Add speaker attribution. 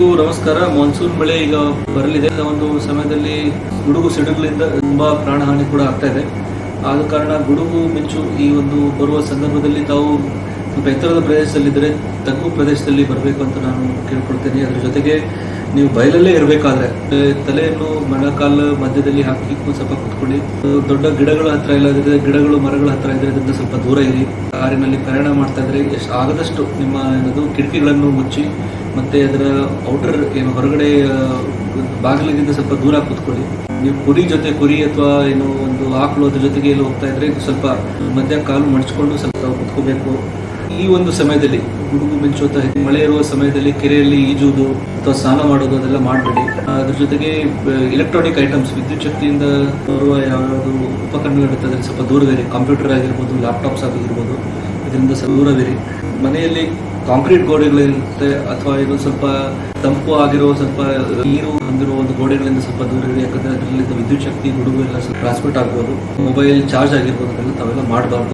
Speaker 1: ಎಲ್ರಿಗೂ ನಮಸ್ಕಾರ. ಮಾನ್ಸೂನ್ ಮಳೆ ಈಗ ಬರಲಿದೆ. ಒಂದು ಸಮಯದಲ್ಲಿ ಗುಡುಗು ಸಿಡುಗಳಿಂದ ತುಂಬಾ ಪ್ರಾಣಹಾನಿ ಕೂಡ ಆಗ್ತಾ ಇದೆ. ಆದ ಕಾರಣ ಗುಡುಗು ಮಿಂಚು ಈ ಒಂದು ಬರುವ ಸಂದರ್ಭದಲ್ಲಿ ತಾವು ಸ್ವಲ್ಪ ಎತ್ತರದ ಪ್ರದೇಶದಲ್ಲಿದ್ದರೆ ತಗ್ಗು ಪ್ರದೇಶದಲ್ಲಿ ಬರಬೇಕು ಅಂತ ನಾನು ಕೇಳ್ಕೊಳ್ತೇನೆ. ಅದ್ರ ಜೊತೆಗೆ ನೀವು ಬಯಲಲ್ಲೇ ಇರಬೇಕಾದ್ರೆ ತಲೆಯನ್ನು ಮಳೆಕಾಲ ಮಧ್ಯದಲ್ಲಿ ಹಾಕಿ ಸ್ವಲ್ಪ ಕುತ್ಕೊಳ್ಳಿ. ದೊಡ್ಡ ಗಿಡಗಳ ಹತ್ರ ಇಲ್ಲದಿದ್ರೆ ಗಿಡಗಳು ಮರಗಳ ಹತ್ರ ಇದ್ರಿಂದ ಸ್ವಲ್ಪ ದೂರ ಇರಿ. ಕಾರಿನಲ್ಲಿ ಪ್ರಯಾಣ ಮಾಡ್ತಾ ಇದ್ರೆ ಎಷ್ಟು ಆಗದಷ್ಟು ನಿಮ್ಮ ಏನದು ಕಿಟಕಿಗಳನ್ನು ಮುಚ್ಚಿ, ಮತ್ತೆ ಅದರ ಔಟರ್ ಏನು ಹೊರಗಡೆ ಬಾಗಿಲಿಗಿಂತ ಸ್ವಲ್ಪ ದೂರ ಕೂತ್ಕೊಳ್ಳಿ. ನೀವು ಕುರಿ ಜೊತೆ, ಕುರಿ ಅಥವಾ ಏನು ಒಂದು ಆಕಳು ಅದ್ರ ಜೊತೆಗೆ ಎಲ್ಲ ಹೋಗ್ತಾ ಇದ್ರೆ ಸ್ವಲ್ಪ ಮಧ್ಯ ಕಾಲು ಮಡಚ್ಕೊಂಡು ಸ್ವಲ್ಪ ಕುತ್ಕೋಬೇಕು. ಈ ಒಂದು ಸಮಯದಲ್ಲಿ ಗುಡುಗು ಮಿಂಚು ಅಥವಾ ಮಳೆ ಇರುವ ಸಮಯದಲ್ಲಿ ಕೆರೆಯಲ್ಲಿ ಈಜುವುದು ಅಥವಾ ಸ್ನಾನ ಮಾಡೋದು ಅದೆಲ್ಲ ಮಾಡಬೇಡಿ. ಅದ್ರ ಜೊತೆಗೆ ಎಲೆಕ್ಟ್ರಾನಿಕ್ ಐಟಮ್ಸ್ ವಿದ್ಯುತ್ ಶಕ್ತಿಯಿಂದ ಬರುವ ಯಾವ್ಯಾವುದು ಉಪಕರಣಗಳಿರ್ತದೆ ಅದ್ರಲ್ಲಿ ಸ್ವಲ್ಪ ದೂರವಿರಿ. ಕಂಪ್ಯೂಟರ್ ಆಗಿರ್ಬೋದು ಲ್ಯಾಪ್ಟಾಪ್ಸ್ ಆಗಿರ್ಬೋದು ಇದರಿಂದ ಸ್ವಲ್ಪ ದೂರವಿರಿ. ಮನೆಯಲ್ಲಿ ಕಾಂಕ್ರೀಟ್ ಗೋಡೆಗಳಿರುತ್ತೆ ಅಥವಾ ಇದು ಸ್ವಲ್ಪ ತಂಪು ಆಗಿರೋ ಸ್ವಲ್ಪ ನೀರು ಹೊಂದಿರುವ ಒಂದು ಗೋಡೆಗಳಿಂದ ಸ್ವಲ್ಪ ದೂರ ಇರಿ ಯಾಕಂದ್ರೆ ಅದರಲ್ಲಿ ವಿದ್ಯುತ್ ಶಕ್ತಿ, ಗುಡುಗು ಎಲ್ಲ ಸ್ವಲ್ಪ ಟ್ರಾನ್ಸ್ಮಿಟ್ ಆಗ್ಬೋದು. ಮೊಬೈಲ್ ಚಾರ್ಜ್ ಆಗಿರ್ಬೋದು, ಅದೆಲ್ಲ ತಾವೆಲ್ಲ ಮಾಡಬಾರ್ದು.